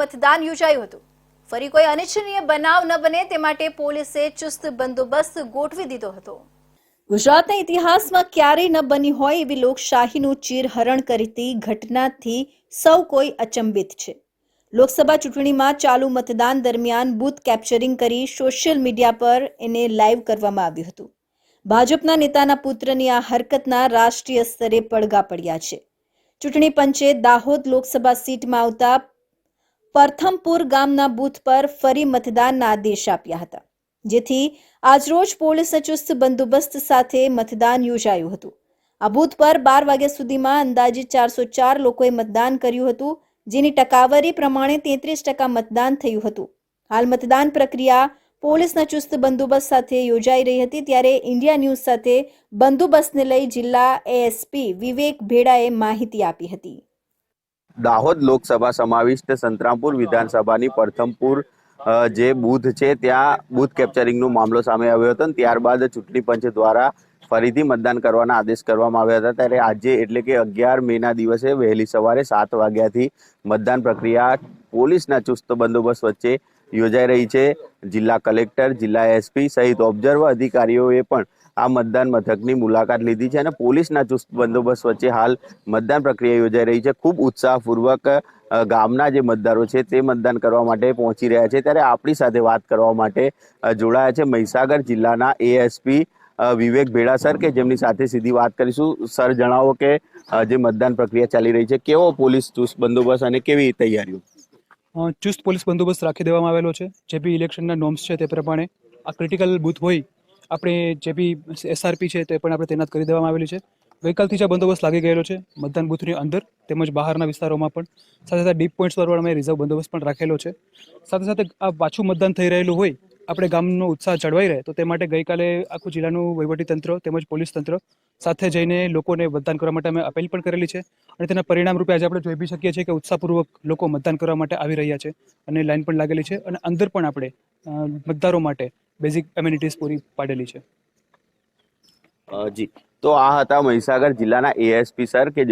મતદાન યોજાયું હતું. ફરી કોઈ અનિચ્છનીય બનાવ ન બને તે માટે પોલીસે ચુસ્ત બંદોબસ્ત ગોઠવી દીધો હતો. ગુજરાતના ઇતિહાસમાં ક્યારેય ન બની હોય એવી લોકશાહીનું ચીરહરણ કરતી ઘટનાથી સૌ કોઈ અચંબિત છે. લોકસભા ચૂંટણીમાં ચાલુ મતદાન દરમિયાન બૂથ કેપ્ચરિંગ કરી સોશિયલ મીડિયા પર એને લાઈવ કરવામાં આવ્યું હતું. ભાજપના નેતાના પુત્રની આ હરકતના રાષ્ટ્રીય સ્તરે પડઘા પડ્યા છે. ચૂંટણી પંચે દાહોદ લોકસભા સીટમાં આવતા પરથમપુર ગામના બૂથ પર ફરી મતદાનના આદેશ આપ્યા હતા, જેથી આજરોજ પોલીસ ચુસ્ત બંદોબસ્ત સાથે મતદાન યોજાયું હતું. આ બૂથ પર બાર વાગ્યા સુધીમાં અંદાજે ચારસો ચાર લોકોએ મતદાન કર્યું હતું, જેની ટકાવારી પ્રમાણે તેત્રીસ ટકા મતદાન થયું હતું. હાલ મતદાન પ્રક્રિયા પોલીસના ચુસ્ત બંદોબસ્ત સાથે યોજાઈ રહી હતી, ત્યારે ઇન્ડિયા ન્યૂઝ સાથે બંદોબસ્તને લઈ જિલ્લા એએસપી વિવેક ભેડાએ માહિતી આપી હતી. દાહોદ લોકસભા સમાવિષ્ટ સંતરામપુર વિધાનસભાની પ્રથમપુર જે બૂથ છે, ત્યાં બૂથ કેપ્ચરિંગનો મામલો સામે આવ્યો હતો ત્યારબાદ ચૂંટણી પંચ દ્વારા ફરીથી મતદાન કરવાના આદેશ કરવામાં આવ્યા હતા. ત્યારે આજે એટલે કે અગિયાર મેના દિવસે વહેલી સવારે સાત વાગ્યાથી મતદાન પ્રક્રિયા પોલીસના ચુસ્ત બંદોબસ્ત વચ્ચે યોજાઈ રહી છે. જિલ્લા કલેક્ટર, જિલ્લા એસપી સહિત ઓબ્ઝર્વ અધિકારીઓએ પણ આ મતદાન મથકની મુલાકાત લીધી છે અને પોલીસના ચુસ્ત બંદોબસ્ત વચ્ચે હાલ મતદાન પ્રક્રિયા યોજાઈ રહી છે. ખૂબ ઉત્સાહપૂર્વક ગામના જે મતદારો છે તે મતદાન કરવા માટે પહોંચી રહ્યા છે. ત્યારે આપણી સાથે વાત કરવા માટે જોડાયા છે મહીસાગર જિલ્લાના એએસપી વિવેક ભેડા સર કે જેમની સાથે સીધી વાત કરીશું. સર, જણાવો કે જે મતદાન પ્રક્રિયા ચાલી રહી છે, કેવો પોલીસ ચુસ્ત બંદોબસ્ત અને કેવી તૈયારીઓ? ચુસ્ત પોલીસ બંદોબસ્ત રાખી દેવામાં આવેલો છે. જે બી ઇલેક્શનના નોમ્સ છે તે પ્રમાણે આ ક્રિટિકલ બૂથ હોય આપણે જે બી એસઆરપી છે તે પણ આપણે તૈનાત કરી દેવામાં આવેલી છે. ગઈકાલથી જ આ બંદોબસ્ત લાગી ગયેલો છે, મતદાન બૂથની અંદર તેમજ બહારના વિસ્તારોમાં પણ. સાથે સાથે ડીપ પોઈન્ટ્સ પર અમે રિઝર્વ બંદોબસ્ત પણ રાખેલો છે. સાથે સાથે આ પાછું મતદાન થઈ રહેલું હોય, આપણે ગામનો ઉત્સાહ જળવાઈ રહે, તો તે માટે ગઈકાલે આખું જિલ્લાનું તંત્ર તેમજ પોલીસ તંત્ર સાથે જઈને લોકોને મતદાન કરવા માટે અમે અપીલ પણ કરેલી છે અને તેના પરિણામ રૂપે આજે આપણે જોઈ બી શકીએ છીએ કે ઉત્સાહપૂર્વક લોકો મતદાન કરવા માટે આવી રહ્યા છે અને લાઈન પણ લાગેલી છે અને અંદર પણ આપણે મતદારો માટે બેઝિક એમ્યુનિટીઝ પૂરી પાડેલી છે. જી. તો આ હતા મહીસાગર જિલ્લાના એએસપી સર કે